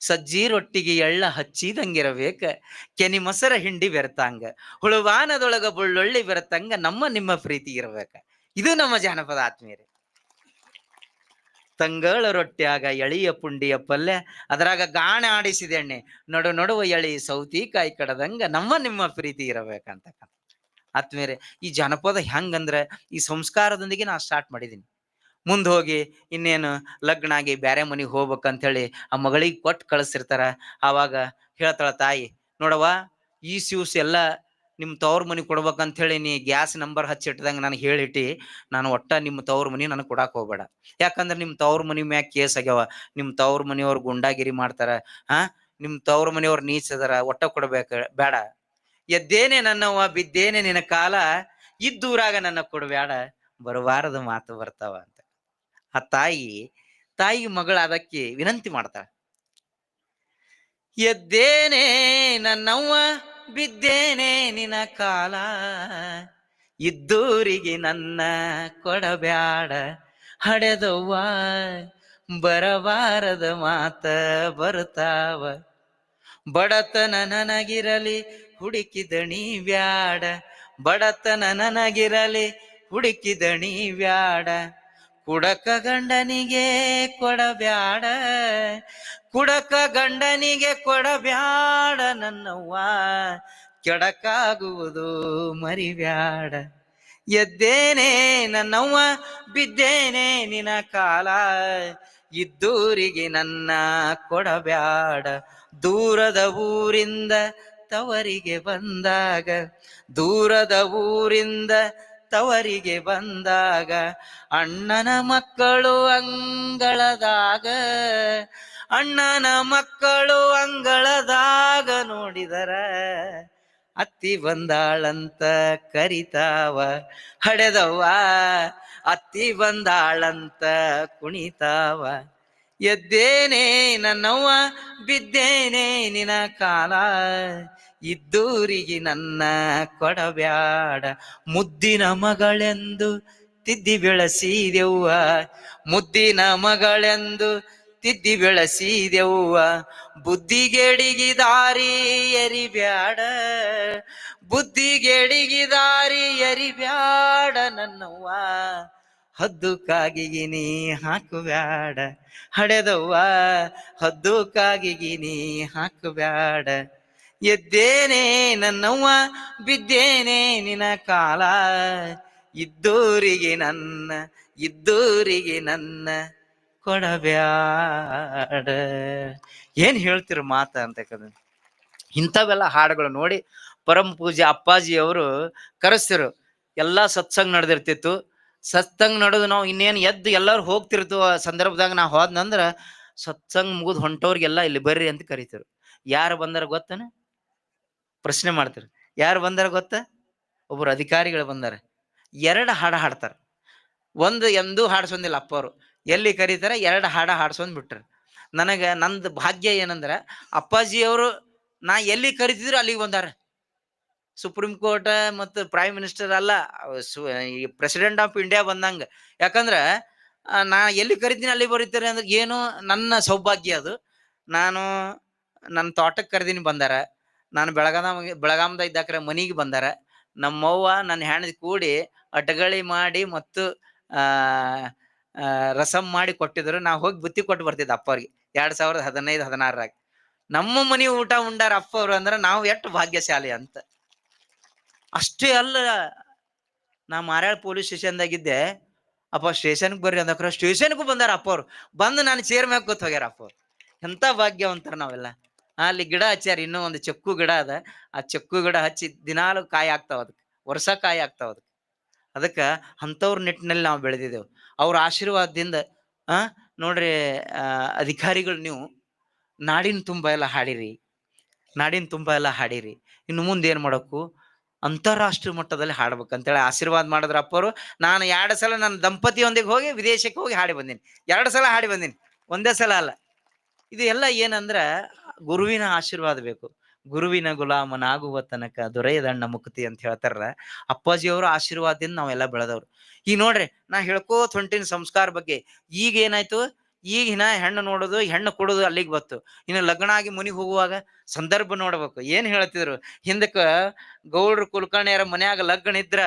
ಸಜ್ಜಿ ರೊಟ್ಟಿಗೆ ಎಳ್ಳ ಹಚ್ಚಿದಂಗಿರಬೇಕ, ಕೆನಿ ಮೊಸರ ಹಿಂಡಿ ಬೆರ್ತಂಗ, ಹುಳುವಾನದೊಳಗ ಬುಳ್ಳೊಳ್ಳಿ ಬೆರ್ತಂಗ, ನಮ್ಮ ನಿಮ್ಮ ಪ್ರೀತಿ ಇರಬೇಕ. ಇದು ನಮ್ಮ ಜಾನಪದ ಆತ್ಮೀಯರಿ. ತಂಗಳ ರೊಟ್ಟ್ಯಾಗ ಎಳಿಯ ಪುಂಡಿಯ ಪಲ್ಯ, ಅದರಾಗ ಗಾಣ ಆಡಿಸಿದೆ ಎಣ್ಣೆ, ನಡು ನಡುವ ಎಳಿ ಸೌತಿಕಾಯಿ ಕಡದಂಗ, ನಮ್ಮ ನಿಮ್ಮ ಪ್ರೀತಿ ಇರಬೇಕಂತಕ್ಕಂಥ. ಆತ್ಮೀಯರೇ, ಈ ಜನಪದ ಹೆಂಗಂದ್ರೆ, ಈ ಸಂಸ್ಕಾರದೊಂದಿಗೆ ನಾ ಸ್ಟಾರ್ಟ್ ಮಾಡಿದೀನಿ. ಮುಂದ್ ಹೋಗಿ ಇನ್ನೇನು ಲಗ್ನ ಆಗಿ ಬ್ಯಾರೆ ಮನೆಗೆ ಹೋಗ್ಬೇಕಂತ ಹೇಳಿ ಆ ಮಗಳಿಗೆ ಕೊಟ್ಟು ಕಳಿಸಿರ್ತಾರ. ಆವಾಗ ಹೇಳ್ತಾಳ ತಾಯಿ, ನೋಡವ್ವ, ಈ ಸ್ಯೂಸ್ ಎಲ್ಲ ನಿಮ್ಮ ತವ್ರ ಮನಿ ಕೊಡ್ಬೇಕಂತ ಹೇಳಿ ನೀ ಗ್ಯಾಸ್ ನಂಬರ್ ಹಚ್ಚಿಟ್ಟಿದಂಗ ನಾನು ಹೇಳಿಟ್ಟಿ, ನಾನು ಒಟ್ಟ ನಿಮ್ಮ ತವ್ರ ಮನೆ ನನಗೆ ಕೊಡಕ್ಕೆ ಹೋಗ್ಬೇಡ. ಯಾಕಂದ್ರೆ ನಿಮ್ಮ ತವ್ರ ಮನೆ ಮ್ಯಾಗ ಕೇಸ್ ಆಗ್ಯಾವ ನಿಮ್ಮ ತವ್ರ ಮನಿಯವ್ರ ಗುಂಡಾಗಿರಿ ಮಾಡ್ತಾರ, ಹಾ ನಿಮ್ಮ ತವ್ರ ಮನಿಯವ್ರ ನೀಚ್ ಅದಾರ ಒಟ್ಟ ಕೊಡ್ಬೇಕ ಬೇಡ ಎದ್ದೇನೆ ನನ್ನವ್ವ, ಬಿದ್ದೇನೆ ನಿನ್ನ ಕಾಲ, ಇದ್ದೂರಾಗ ನನ್ನ ಕೊಡ್ಬೇಡ ಬರಬಾರದು ಮಾತು ಬರ್ತಾವ ಆ ತಾಯಿ ತಾಯಿ ಮಗಳ ಅದಕ್ಕೆ ವಿನಂತಿ ಮಾಡ್ತಾಳೆ. ಎದ್ದೇನೆ ನನ್ನವ್ವ, ಬಿದ್ದೇನೆ ನಿನ್ನ ಕಾಲ. ಇದ್ದೂರಿಗೆ ನನ್ನ ಕೊಡಬ್ಯಾಡ. ಹಡೆದವ್ವ, ಬರಬಾರದ ಮಾತ ಬರ್ತಾವ. ಬಡತನ ನನಗಿರಲಿ ಹುಡುಕಿದಣಿ ಬ್ಯಾಡ. ಬಡತನ ನನಗಿರಲಿ ಹುಡುಕಿದಣಿ ಬ್ಯಾಡ. ಕುಡಕ ಗಂಡನಿಗೆ ಕೊಡಬ್ಯಾಡ, ಕುಡಕ ಗಂಡನಿಗೆ ಕೊಡಬ್ಯಾಡ ನನ್ನವ್ವ. ಕೆಡಕಾಗುವುದು ಮರಿಬ್ಯಾಡ. ಎದ್ದೇನೆ ನನ್ನವ್ವ, ಬಿದ್ದೇನೆ ನಿನ ಕಾಲ. ಇದ್ದೂರಿಗೆ ನನ್ನ ಕೊಡಬ್ಯಾಡ. ದೂರದ ಊರಿಂದ ತವರಿಗೆ ಬಂದಾಗ, ದೂರದ ಊರಿಂದ ತವರಿಗೆ ಬಂದಾಗ, ಅಣ್ಣನ ಮಕ್ಕಳು ಅಂಗಳದಾಗ, ಅಣ್ಣನ ಮಕ್ಕಳು ಅಂಗಳದಾಗ ನೋಡಿದರ, ಅತ್ತಿ ಬಂದಾಳಂತ ಕರಿತಾವ, ಹಡೆದವ್ವ, ಅತ್ತಿ ಬಂದಾಳಂತ ಕುಣಿತಾವ, ಎದ್ದೇನೆ ನನ್ನವ್ವ, ಬಿದ್ದೇನೆ ನಿನ ಕಾಲ ಇದ್ದೂರಿಗೆ ನನ್ನ ಕೊಡಬ್ಯಾಡ. ಮುದ್ದಿನ ಮಗಳೆಂದು ತಿದ್ದಿ ಬೆಳಸಿದೆವ್ವ. ಮುದ್ದಿನ ಮಗಳೆಂದು ತಿದ್ದಿ ಬೆಳಸಿದೆವ್ವ. ಬುದ್ಧಿಗೆಡಿಗಿ ದಾರಿ ಎರಿಬ್ಯಾಡ. ಬುದ್ಧಿಗೆಡಿಗಿ ದಾರಿ ಎರಿಬ್ಯಾಡ ನನ್ನವ್ವ. ಹದ್ದು ಕಾಗಿಗಿ ನೀ ಹಾಕಬ್ಯಾಡ. ಹಡೆದವ್ವ ಹದ್ದು ಎದ್ದೇನೆ ನನ್ನವ್ವ, ಬಿದ್ದೇನೆ ನಿನ ಕಾಲ. ಇದ್ದೂರಿಗೆ ನನ್ನ ಇದ್ದೂರಿಗೆ ನನ್ನ ಕೊಡಬ್ಯಾಡ. ಏನ್ ಹೇಳ್ತಿರ ಮಾತ ಅಂತಕ್ಕಂಥ ಇಂಥವೆಲ್ಲ ಹಾಡುಗಳು ನೋಡಿ ಪರಮ ಪೂಜೆ ಅಪ್ಪಾಜಿ ಅವರು ಕರೆಸ್ತಿರು. ಎಲ್ಲಾ ಸತ್ಸಂಗ ನಡೆದಿರ್ತಿತ್ತು. ಸತ್ಸಂಗ ನಡೆದು ನಾವು ಇನ್ನೇನು ಎದ್ದು ಎಲ್ಲರೂ ಹೋಗ್ತಿರ್ತು ಆ ಸಂದರ್ಭದಾಗ ನಾ ಹೋದ್ನಂದ್ರ ಸತ್ಸಂಗ ಮುಗಿದು ಹೊಂಟವ್ರಿಗೆಲ್ಲ ಇಲ್ಲಿ ಬರ್ರಿ ಅಂತ ಕರಿತಿರು. ಯಾರು ಬಂದಾರ ಗೊತ್ತನ? ಪ್ರಶ್ನೆ ಮಾಡ್ತಾರೆ. ಯಾರು ಬಂದಾರ ಗೊತ್ತ? ಒಬ್ಬರು ಅಧಿಕಾರಿಗಳು ಬಂದಾರ. ಎರಡು ಹಾಡು ಹಾಡ್ತಾರೆ. ಒಂದು ಎಂದೂ ಹಾಡ್ಸೊಂದಿಲ್ಲ ಅಪ್ಪವ್ರು. ಎಲ್ಲಿ ಕರೀತಾರ? ಎರಡು ಹಾಡ ಹಾಡ್ಸೊಂದ್ ಬಿಟ್ರು. ನನಗೆ ನಂದು ಭಾಗ್ಯ ಏನಂದ್ರೆ, ಅಪ್ಪಾಜಿಯವರು ನಾ ಎಲ್ಲಿ ಕರಿತಿದ್ರು ಅಲ್ಲಿಗೆ ಬಂದಾರ. ಸುಪ್ರೀಂ ಕೋರ್ಟ್ ಮತ್ತು ಪ್ರೈಮ್ ಮಿನಿಸ್ಟರ್ ಅಲ್ಲ ಪ್ರೆಸಿಡೆಂಟ್ ಆಫ್ ಇಂಡಿಯಾ ಬಂದಂಗ. ಯಾಕಂದ್ರೆ ನಾ ಎಲ್ಲಿ ಕರಿತೀನಿ ಅಲ್ಲಿ ಬರೀತಾರೆ ಅಂದ್ರೆ ಏನು ನನ್ನ ಸೌಭಾಗ್ಯ ಅದು. ನಾನು ನನ್ನ ತೋಟಕ್ಕೆ ಕರೆದಿನಿ ಬಂದಾರ. ನಾನು ಬೆಳಗಾಂ ಬೆಳಗಾಮದ ಇದ್ದಾಕ್ರೆ ಮನಿಗೆ ಬಂದಾರ. ನಮ್ಮವ್ವ ನನ್ನ ಹೆಣ್ಣ ಕೂಡಿ ಅಟಗಳಿ ಮಾಡಿ ಮತ್ತು, ಆ ರಸಂ ಮಾಡಿ ಕೊಟ್ಟಿದ್ರು. ನಾವು ಹೋಗಿ ಬುತ್ತಿ ಕೊಟ್ಟು ಬರ್ತಿದ್ದ ಅಪ್ಪವ್ರಿಗೆ. ಎರಡ್ ಸಾವಿರದ ಹದಿನೈದು, ಹದಿನಾರರಾಗ. ನಮ್ಮ ಮನಿ ಊಟ ಉಂಡಾರ ಅಪ್ಪ ಅವ್ರು ಅಂದ್ರೆ ನಾವು ಎಷ್ಟು ಭಾಗ್ಯಶಾಲಿ ಅಂತ. ಅಷ್ಟೇ ಅಲ್ಲ, ನಾ ಮಾರಾಳ ಪೊಲೀಸ್ ಸ್ಟೇಷನ್ದಾಗಿದ್ದೆ ಅಪ್ಪ ಸ್ಟೇಷನ್ಗೆ ಬರ್ರಿ ಅಂದಕ್ರ ಸ್ಟೇಷನ್ಗೂ ಬಂದಾರ ಅಪ್ಪ ಅವ್ರು ಬಂದು ನಾನು ಚೇರ್ ಮ್ಯಾಗ ಕೂತ್ ಹೋಗ್ಯಾರ ಅಪ್ಪ ಅವ್ರು ಎಂತ ಭಾಗ್ಯವಂತರ ನಾವೆಲ್ಲ. ಅಲ್ಲಿ ಗಿಡ ಹಚ್ಚಾರ ಇನ್ನೂ ಒಂದು ಚಕ್ಕು ಗಿಡ ಅದ. ಆ ಚೆಕ್ಕು ಗಿಡ ಹಚ್ಚಿ ದಿನಾಲು ಕಾಯಿ ಆಗ್ತಾವ ಅದಕ್ಕೆ ವರ್ಷ ಕಾಯಿ ಆಗ್ತಾವ ಅದಕ್ಕೆ ಅದಕ್ಕ ಅಂಥವ್ರ ನಿಟ್ಟಿನಲ್ಲಿ ನಾವು ಬೆಳೆದಿದ್ದೆವು ಅವ್ರ ಆಶೀರ್ವಾದದಿಂದ, ಆ, ನೋಡ್ರಿ ಅಧಿಕಾರಿಗಳು ನೀವು, ನಾಡಿನ ತುಂಬ ಎಲ್ಲ ಹಾಡಿರಿ. ನಾಡಿನ ತುಂಬ ಎಲ್ಲ ಹಾಡಿರಿ. ಇನ್ನು ಮುಂದೆ ಏನು ಮಾಡಬೇಕು ಅಂತಾರಾಷ್ಟ್ರೀಯ ಮಟ್ಟದಲ್ಲಿ ಹಾಡ್ಬೇಕಂತೇಳಿ ಆಶೀರ್ವಾದ ಮಾಡಿದ್ರ ಅಪ್ಪರು. ನಾನು ಎರಡು ಸಲ ನನ್ನ ದಂಪತಿಯೊಂದಿಗೆ ಹೋಗಿ ವಿದೇಶಕ್ಕೆ ಹೋಗಿ ಹಾಡಿ ಬಂದೀನಿ. ಎರಡು ಸಲ ಹಾಡಿ ಬಂದೀನಿ. ಒಂದೇ ಸಲ ಅಲ್ಲ. ಇದು ಎಲ್ಲ ಏನಂದ್ರ ಗುರುವಿನ ಆಶೀರ್ವಾದ ಬೇಕು. ಗುರುವಿನ ಗುಲಾಮನಾಗುವ ತನಕ ದೊರೆಯದಣ್ಣ ಮುಕ್ತಿ ಅಂತ ಹೇಳ್ತಾರ. ಅಪ್ಪಾಜಿಯವರ ಆಶೀರ್ವಾದದಿಂದ ನಾವೆಲ್ಲ ಬೆಳೆದವ್ರು. ಈಗ ನೋಡ್ರಿ, ನಾ ಹೇಳ್ಕೋತ ಹೊಂಟಿನ ಸಂಸ್ಕಾರ ಬಗ್ಗೆ. ಈಗ ಏನಾಯ್ತು? ಈಗ ಇನ್ನ ಹೆಣ್ಣು ನೋಡೋದು, ಹೆಣ್ಣು ಕೊಡೋದು ಅಲ್ಲಿಗೆ ಬತ್ತು. ಇನ್ನು ಲಗ್ನ ಆಗಿ ಮುನಿಗೆ ಹೋಗುವಾಗ ಸಂದರ್ಭ ನೋಡ್ಬೇಕು. ಏನ್ ಹೇಳ್ತಿದ್ರು? ಹಿಂದಕ್ಕ ಗೌಡ್ರು ಕುಲಕರ್ಣಿಯರ ಮನ್ಯಾಗ ಲಗ್ನ ಇದ್ರ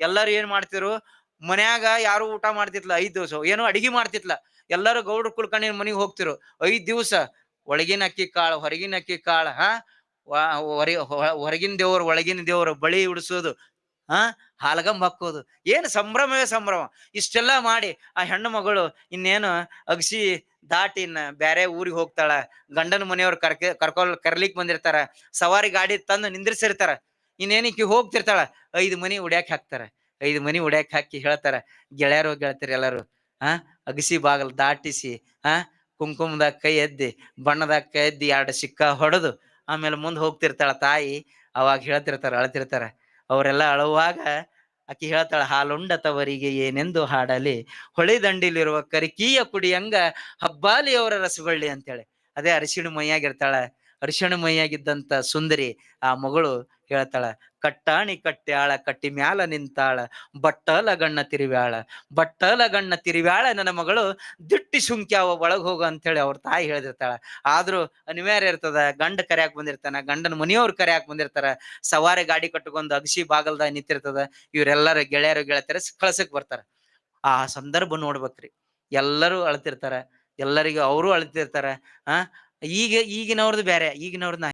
ಎಲ್ಲರೂ ಏನ್ ಮಾಡ್ತಿದ್ರು? ಮನ್ಯಾಗ ಯಾರು ಊಟ ಮಾಡ್ತಿತ್ಲ? ಐದ್ ದಿವಸ. ಏನೋ ಅಡಿಗೆ ಮಾಡ್ತಿತ್ಲ. ಎಲ್ಲರೂ ಗೌಡ್ರು ಕುಲಕರ್ಣಿಯರ ಮನೆಗೆ ಹೋಗ್ತಿರು. ಐದ್ ದಿವಸ ಒಳಗಿನ ಅಕ್ಕಿ ಕಾಳು, ಹೊರಗಿನ ಅಕ್ಕಿ ಕಾಳು, ಹಾ? ಹೊರಿ ಹೊರಗಿನ ದೇವರು, ಒಳಗಿನ ದೇವರು ಬಳಿ ಉಡಿಸೋದು, ಹಾ? ಹಾಲ್ಗಂಬ ಹಾಕೋದು. ಏನು ಸಂಭ್ರಮವೇ ಸಂಭ್ರಮ? ಇಷ್ಟೆಲ್ಲ ಮಾಡಿ ಆ ಹೆಣ್ಣು ಮಗಳು ಇನ್ನೇನು ಅಗಸಿ ದಾಟಿ ಇನ್ನ ಬ್ಯಾರೆ ಊರಿಗೆ ಹೋಗ್ತಾಳ, ಗಂಡನ ಮನೆಯವ್ರು ಕರ್ಕ ಕರ್ಕೊಲ್ ಕರ್ಲಿಕ್ ಬಂದಿರ್ತಾರ, ಸವಾರಿ ಗಾಡಿ ತಂದು ನಿಂದ್ರಿಸಿರ್ತಾರ ಇನ್ನೇನಿಕ್ಕಿ ಹೋಗ್ತಿರ್ತಾಳ, ಐದು ಮನಿ ಉಡ್ಯಾಕ್ ಹಾಕ್ತಾರ, ಐದು ಮನಿ ಉಡ್ಯಾಕ್ ಹಾಕಿ ಹೇಳ್ತಾರ, ಗೆಳೆಯರು ಗೆಳತಿಯರು ಎಲ್ಲರೂ, ಹಾ? ಅಗಸಿ ಬಾಗಲ್ ದಾಟಿಸಿ, ಹಾ? ಕುಂಕುಮದಾಗ ಕೈ ಎದ್ದಿ ಬಣ್ಣದಾಗ ಕೈ ಎದ್ದಿ ಎರಡು ಸಿಕ್ಕ ಹೊಡೆದು ಆಮೇಲೆ ಮುಂದೆ ಹೋಗ್ತಿರ್ತಾಳ ತಾಯಿ. ಅವಾಗ ಹೇಳ್ತಿರ್ತಾರ, ಅಳ್ತಿರ್ತಾರ. ಅವರೆಲ್ಲ ಅಳುವಾಗ ಆಕಿ ಹೇಳ್ತಾಳ, ಹಾಲುಂಡ ತವರಿಗೆ ಏನೆಂದು ಹಾಡಲಿ. ಹೊಳೆ ದಂಡಿಲಿರುವ ಕರಿಕೀಯ ಕುಡಿಯಂಗ ಹಬ್ಬಾಲಿ ಅವರ ರಸಬಳ್ಳಿ ಅಂತೇಳಿ. ಅದೇ ಅರಿಶಿಣ ಮೈಯಾಗಿರ್ತಾಳ. ಅರಿಶಿಣ ಮೈಯಾಗಿದ್ದಂತ ಸುಂದರಿ ಆ ಮಗಳು ಹೇಳ್ತಾಳ ಕಟ್ಟಾಣಿ ಕಟ್ಟ್ಯಾಳ, ಕಟ್ಟಿ ಮ್ಯಾಲ ನಿಂತಾಳ ಬಟ್ಟಲ ಗಣ್ಣ ತಿರುವ್ಯಾಳ ಬಟ್ಟಲ ಗಣ್ಣ ತಿರುವ್ಯಾಳ, ನನ್ನ ಮಗಳು ದಿಟ್ಟಿ ಸುಂಕ್ಯಾವ ಒಳಗ್ ಹೋಗು ಅಂತೇಳಿ ಅವ್ರ ತಾಯಿ ಹೇಳಿದಿರ್ತಾಳ. ಆದ್ರೂ ಅನಿವಾರ್ಯ ಇರ್ತದ, ಗಂಡ ಕರ್ಯಾಕ್ ಬಂದಿರ್ತಾನ, ಗಂಡನ ಮನೆಯವ್ರು ಕರ್ಯಾಕ್ ಬಂದಿರ್ತಾರ, ಸವಾರಿ ಗಾಡಿ ಕಟ್ಕೊಂಡು ಅಗಸಿ ಬಾಗಲ್ದಾಗ ನಿಂತಿರ್ತದ, ಇವ್ರೆಲ್ಲರ ಗೆಳೆಯರು ಗೆಳತಿಯರ ಕಳ್ಸಕ್ ಬರ್ತಾರ. ಆ ಸಂದರ್ಭ ನೋಡ್ಬೇಕ್ರಿ, ಎಲ್ಲರೂ ಅಳತಿರ್ತಾರ, ಎಲ್ಲರಿಗೂ ಅವರು ಅಳತಿರ್ತಾರ, ಆ, ಈಗ ಈಗಿನವ್ರದ್ದು ಬೇರೆ ಈಗಿನವ್ರದ್ದು